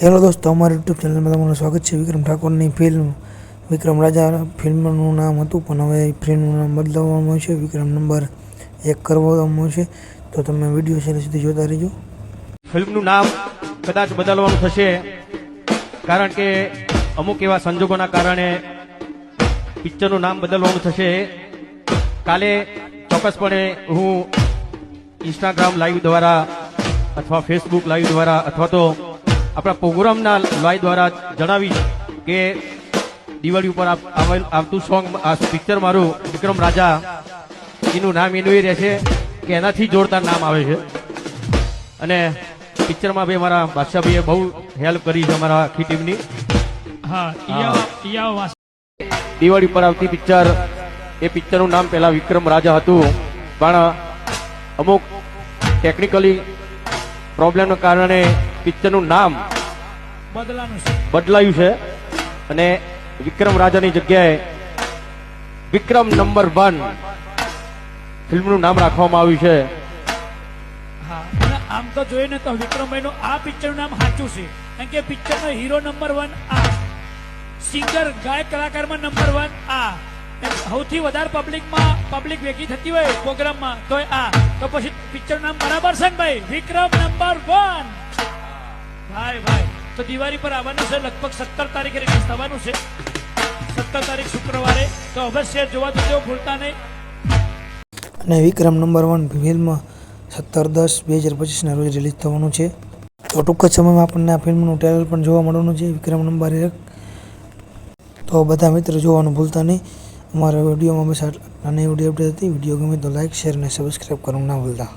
Hello દોસ્તો, અમારી YouTube ચેનલમાં તમારું સ્વાગત છે વિક્રમ ઠાકોરની ફિલ્મ વિક્રમ રાજા ફિલ્મનું નામ હતું, પણ હવે ફિલ્મનું નામ બદલાવવામાં આવ્યું છે. વિક્રમ નંબર એક કરવામાં આવ્યું છે. તો તમે વીડિયો છેલ્લે સુધી જોતા રહેજો. ફિલ્મનું નામ કદાચ બદલવાનું થશે, કારણ કે અમુક એવા સંજોગોના કારણે પિક્ચરનું નામ બદલવાનું થશે. કાલે ચોક્કસપણે હું ઇન્સ્ટાગ્રામ લાઈવ દ્વારા અથવા ફેસબુક લાઈવ દ્વારા અથવા તો આપણા પ્રોગ્રામના લાઈવ દ્વારા જણાવીશ કે દિવાળી ઉપર આવતું સોંગ આ પિક્ચર મારું વિક્રમ રાજા એનું નામ એનું એ રહેશે કે એનાથી જોરદાર નામ આવે છે. અને પિક્ચરમાં ભાઈ મારા બાદશાહભાઈએ બહુ હેલ્પ કરી છે અમારા આખી ટીમની દિવાળી પર આવતી પિક્ચર એ પિક્ચરનું નામ પહેલા વિક્રમ રાજા હતું. પણ અમુક ટેકનિકલી પ્રોબ્લેમના કારણે પિક્ચરનું નામ બદલાયું છે. અને વિક્રમ રાજાની જગ્યાએ વિક્રમ નંબર વન ફિલ્મનું નામ રાખવામાં આવ્યું છે. હા અને આમ તો જોઈએ ને તો વિક્રમભાઈ નું આ પિક્ચર નામ સાચું છે. કારણ કે પિક્ચર નો હીરો નંબર વન આ. સિંગર ગાયક કલાકારમાં નંબર વન આ. સૌથી વધારે પબ્લિકમાં પબ્લિક ભેગી થતી હોય પ્રોગ્રામમાં તો આ. તો પછી પિક્ચર નામ બરાબર છે ને ભાઈ? વિક્રમ નંબર વન ભાઈ ભાઈ. તો દિવાળી પર આવવાનું છે, લગભગ સત્તર તારીખે રિલીઝ થવાનું છે. સત્તર તારીખ શુક્રવારે. તો અવશ્ય જોવા જજો ભૂલતા નહીં. અને વિક્રમ નંબર વન ફિલ્મ સત્તર દસ બે હજાર પચીસના રોજ રિલીઝ થવાનું છે. તો ટૂંક જ સમયમાં આપણને આ ફિલ્મનું ટ્રેલર પણ જોવા મળવાનું છે, વિક્રમ નંબર એક. તો બધા મિત્રો જોવાનું ભૂલતા નહીં. અમારા વિડીયોમાં હંમેશા નાની વીડિયો અપડેટ હતી. વીડિયો ગમે તો લાઇક શેર અને સબસ્ક્રાઈબ કરવાનું ના ભૂલતા.